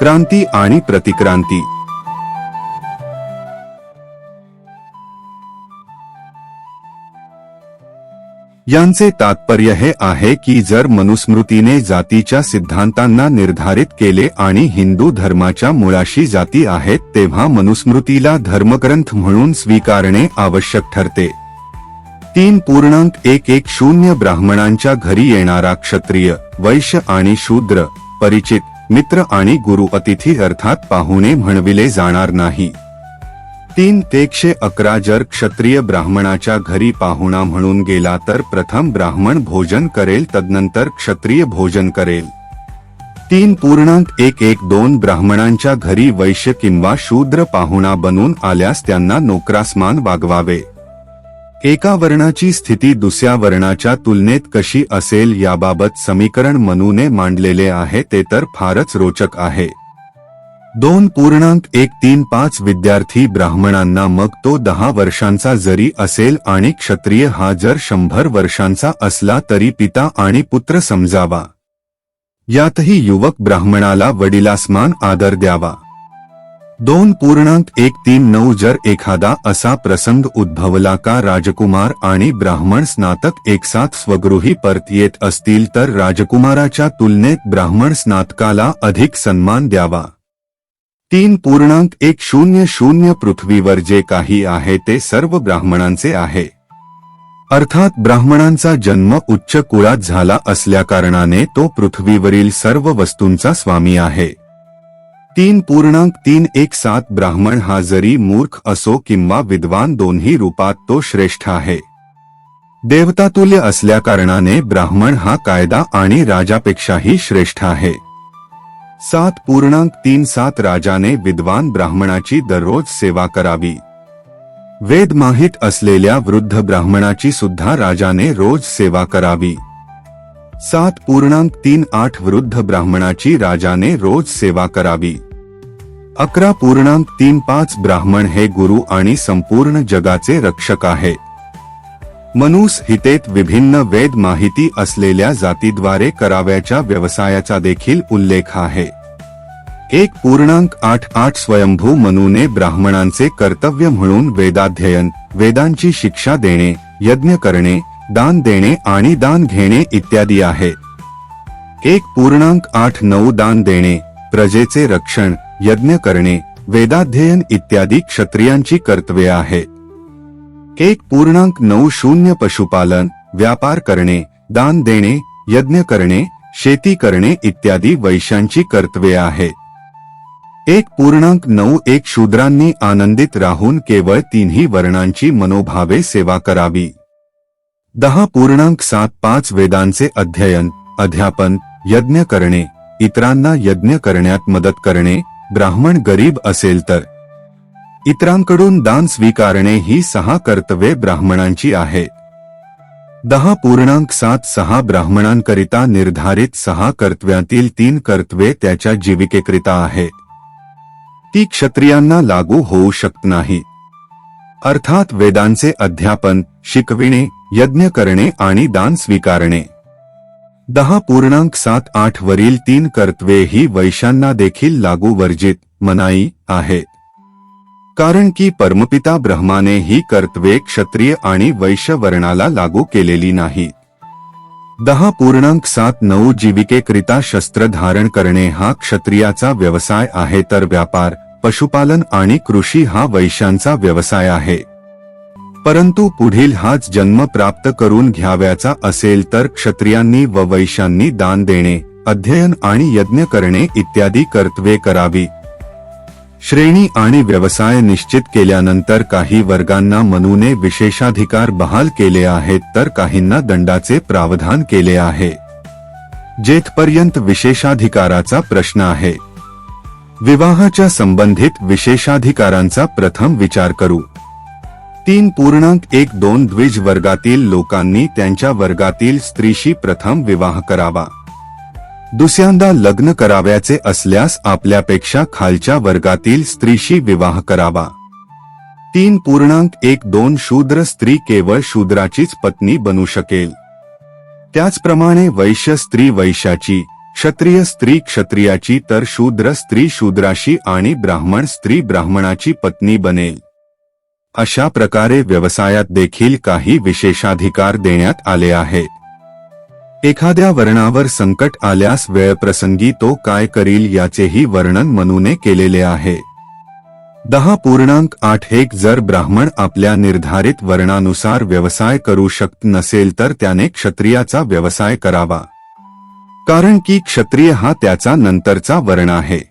क्रांती आणि प्रतिक्रांती. यांचे तात्पर्य हे आहे की जर मनुस्मृतीने जातीच्या सिद्धांतांना निर्धारित केले आणि हिंदू धर्माच्या मुळाशी जाती आहेत तेव्हा मनुस्मृतीला धर्मग्रंथ म्हणून स्वीकारणे आवश्यक ठरते. तीन पूर्णांक एक एक शून्य ब्राह्मणांच्या घरी येणारा क्षत्रिय वैश्य आणि शूद्र परिचित मित्र आणि गुरु अतिथी अर्थात पाहुणे म्हणविले जाणार नाही. तीन तेक्षे अकरा जर क्षत्रिय ब्राह्मणाच्या घरी पाहुणा म्हणून गेला तर प्रथम ब्राह्मण भोजन करेल तदनंतर क्षत्रिय भोजन करेल. तीन पूर्णांक एक एक दोन ब्राह्मणांच्या घरी वैश्य किंवा शूद्र पाहुणा बनून आल्यास त्यांना नोकरासमान वागवावे. एका वर्णाची स्थिती दुसऱ्या वर्णाच्या तुलनेत कशी असेल याबाबत समीकरण मनूने मांडलेले आहे ते तर फारच रोचक आहे. दोन पूर्णांक एक तीन पाच विद्यार्थी ब्राह्मणांना मग तो दहा वर्षांचा जरी असेल आणि क्षत्रिय हा जर शंभर वर्षांचा असला तरी पिता आणि पुत्र समजावा. यातही युवक ब्राह्मणाला वडिलासमान आदर द्यावा. दोन पूर्णांक एक तीन नऊ जर एखादा असा प्रसंग उद्भवला का राजकुमार आणि ब्राह्मण स्नातक एकसाथ स्वगृही परत येत असतील तर राजकुमाराच्या तुलनेत ब्राह्मण स्नातकाला अधिक सन्मान द्यावा. तीन पूर्णांक एक शून्य शून्य पृथ्वीवर जे काही आहे ते सर्व ब्राह्मणांचे आहे. अर्थात ब्राह्मणांचा जन्म उच्च कुळात झाला असल्याकारणाने तो पृथ्वीवरील सर्व वस्तूंचा स्वामी आहे. तीन पूर्णांक तीन एक सात ब्राह्मण हा जरी मूर्ख असो किंवा विद्वान दोन्ही रूपात तो श्रेष्ठ आहे. देवतातुल्य असल्याकारणाने ब्राह्मण हा कायदा आणि राजापेक्षाही श्रेष्ठ आहे. सात पूर्णांक तीन सात राजाने विद्वान ब्राह्मणाची दररोज सेवा करावी. वेद माहीत असलेल्या वृद्ध ब्राह्मणाची सुद्धा राजाने रोज सेवा करावी. सात पूर्णांक तीन आठ वृद्ध ब्राह्मणाची राजाने रोज सेवा करावी. अकरा पूर्णांक तीन पाच ब्राह्मण हे गुरु आणि संपूर्ण जगाचे रक्षक आहे. मनुस हितेत विभिन्न वेद माहिती असलेल्या जातीद्वारे कराव्याच्या व्यवसायाचा देखील उल्लेख आहे. एक पूर्णांक आठ आठ स्वयंभू मनूने ब्राह्मणांचे कर्तव्य म्हणून वेदाध्ययन वेदांची शिक्षा देणे यज्ञ करणे दान देणे आणि दान घेणे इत्यादी आहे. एक पूर्णांक आठ नऊ दान देणे प्रजेचे रक्षण यज्ञ करणे वेदाध्ययन इत्यादी क्षत्रियांची कर्तव्ये आहेत एक पूर्णांक नऊ शून्य पशुपालन व्यापार करणे दान देणे यज्ञ करणे शेती करणे इत्यादी वैश्यांची कर्तव्ये आहेत एक पूर्णांक नऊ एक शूद्रांनी आनंदित राहून केवळ तिन्ही वर्णांची मनोभावे सेवा करावी. दहा पूर्णांक सात पाच वेदांचे अध्ययन अध्यापन यज्ञ करणे इतरांना यज्ञ करण्यात मदत करणे ब्राह्मण गरीब असेल तर. इतरांकडून दान स्वीकारणे ही सहा कर्तव्ये ब्राह्मणांची आहेत दहा पूर्णांक सात सहा ब्राह्मणांकरिता निर्धारित सहा कर्तव्यातील तीन कर्तव्ये त्याच्या जीविकेकरिता आहेत ती क्षत्रियांना लागू होऊ शकत नाही. अर्थात वेदांचे अध्यापन शिकविणे यज्ञ करणे आणि दान स्वीकारणे. दहा पूर्णांक सात आठ वरील तीन कर्तवे ही वैश्यांना देखील लागू वर्जित मनाई आहेत कारण की परमपिता ब्रह्माने ही कर्तवे क्षत्रिय आणि वैश्य वर्णाला लागू केलेली नाही. दहा पूर्णांक सात नऊ जीविकेकरिता शस्त्र धारण करणे हा क्षत्रियाचा व्यवसाय आहे तर व्यापार पशुपालन आणि कृषी हा वैश्यांचा व्यवसाय आहे. परंतु पुढील हाच जन्म प्राप्त करून घ्याव्याचा असेल तर क्षत्रियांनी व वैश्यांनी दान देणे अध्ययन आणि यज्ञ करणे इत्यादी कर्तव्ये करावी. श्रेणी आणि व्यवसाय निश्चित केल्यानंतर काही वर्गांना मनूने विशेषाधिकार बहाल केले आहेत तर काहींना दंडाचे प्रावधान केले आहे. जेथपर्यंत विशेषाधिकाराचा प्रश्न आहे. विवाहाच्या संबंधित विशेषाधिकारांचा प्रथम विचार करू. तीन पूर्णांक एक दोन द्विज वर्गातील लोकांनी त्यांच्या वर्गातील स्त्रीशी प्रथम विवाह करावा. दुसऱ्यांदा लग्न कराव्याचे असल्यास आपल्यापेक्षा खालच्या वर्गातील स्त्रीशी विवाह करावा. तीन पूर्णांक एक दोन शूद्र स्त्री केवळ शूद्राचीच पत्नी बनू शकेल. त्याचप्रमाणे वैश्य स्त्री वैश्याची क्षत्रिय स्त्री क्षत्रियाची तर शूद्र स्त्री शूद्राशी आणि ब्राह्मण स्त्री ब्राह्मणाची पत्नी बनेल. अशा प्रकारे व्यवसायात देखील काही विशेषाधिकार देण्यात आले आहेत. एखाद्या वर्णावर संकट आल्यास वेळप्रसंगी तो काय करील याचेही वर्णन मनूने केलेले आहे. दहा पूर्णांक आठ एक जर ब्राह्मण आपल्या निर्धारित वर्णानुसार व्यवसाय करू शकत नसेल तर त्याने क्षत्रियाचा व्यवसाय करावा. कारण की क्षत्रिय हा त्याचा नंतरचा वर्ण आहे.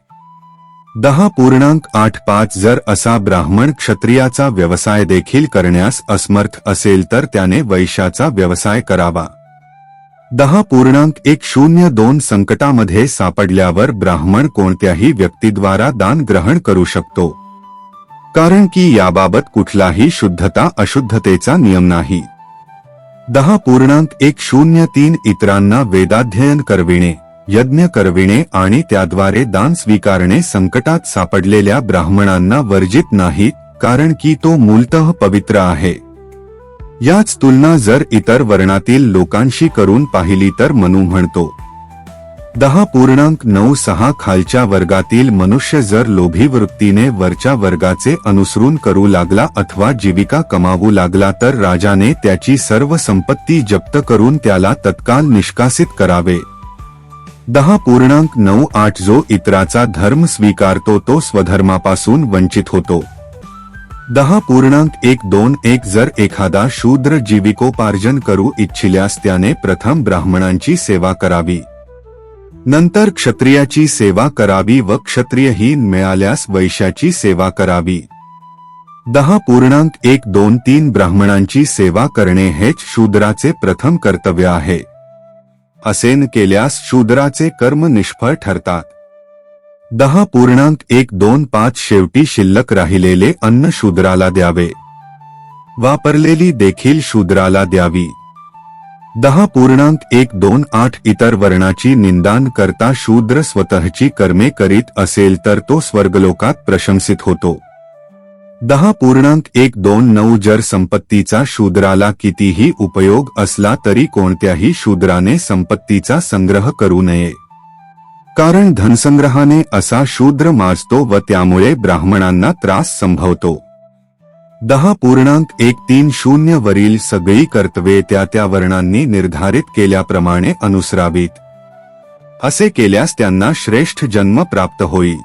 दहा पूर्णांक आठ पाच जर असा ब्राह्मण क्षत्रियाचा व्यवसाय देखील करण्यास असमर्थ असेल तर त्याने वैशाचा व्यवसाय करावा. दहा पूर्णांक एक शून्य दोन संकटामध्ये सापडल्यावर ब्राह्मण कोणत्याही व्यक्तीद्वारा दान ग्रहण करू शकतो. कारण की याबाबत कुठलाही शुद्धता अशुद्धतेचा नियम नाही. दहा पूर्णांक एक शून्य तीन इतरांना वेदाध्ययन करविणे. यज्ञ करविणे आणि त्याद्वारे दान स्वीकारणे संकटात सापडलेल्या ब्राह्मणांना वर्जित नाही कारण की तो मूलतः पवित्र आहे. याच तुलना जर इतर वर्णातील लोकांशी करून पाहिली तर मनू म्हणतो. दहा पूर्णांक नऊ सहा खालच्या वर्गातील मनुष्य जर लोभी वृत्तीने वरच्या वर्गाचे अनुसरून करू लागला अथवा जीविका कमावू लागला तर राजाने त्याची सर्व संपत्ती जप्त करून त्याला तत्काल निष्कासित करावे. दहा पूर्णांक नऊ आठ जो इतराचा धर्म स्वीकारतो तो स्वधर्मापासून वंचित होतो. दहा पूर्णांक एक दोन एक जर एखादा शूद्र जीविकोपार्जन करू इच्छिल्यास त्याने प्रथम ब्राह्मणांची सेवा करावी. नंतर क्षत्रियाची सेवा करावी व क्षत्रियहीन मिळाल्यास वैश्याची सेवा करावी. दहा पूर्णांक एक दोन तीन ब्राह्मणांची सेवा करणे हेच शूद्राचे प्रथम कर्तव्य आहे. असेन केल्यास शूद्राचे कर्म निष्फळ ठरतात. दहा पूर्णांक एक दोन पाच शेवटी शिल्लक राहिलेले अन्न शूद्राला द्यावे. वापरलेली देखील शूद्राला द्यावी. दहा पूर्णांक एक दोन आठ इतर वर्णाची निंदान करता शूद्र स्वतःची कर्मे करीत असेल तर तो स्वर्गलोकात प्रशंसित होतो. दहा पूर्णांक एक दोन नऊ जर संपत्तीचा शूद्राला कितीही उपयोग असला तरी कोणत्याही शूद्राने संपत्तीचा संग्रह करू नये. कारण धनसंग्रहाने असा शूद्र माजतो व त्यामुळे ब्राह्मणांना त्रास संभवतो. दहा पूर्णांक एक तीन शून्य वरील सगळी कर्तव्ये त्या त्या वर्णांनी निर्धारित केल्याप्रमाणे अनुसरावीत. असे केल्यास त्यांना श्रेष्ठ जन्म प्राप्त होईल.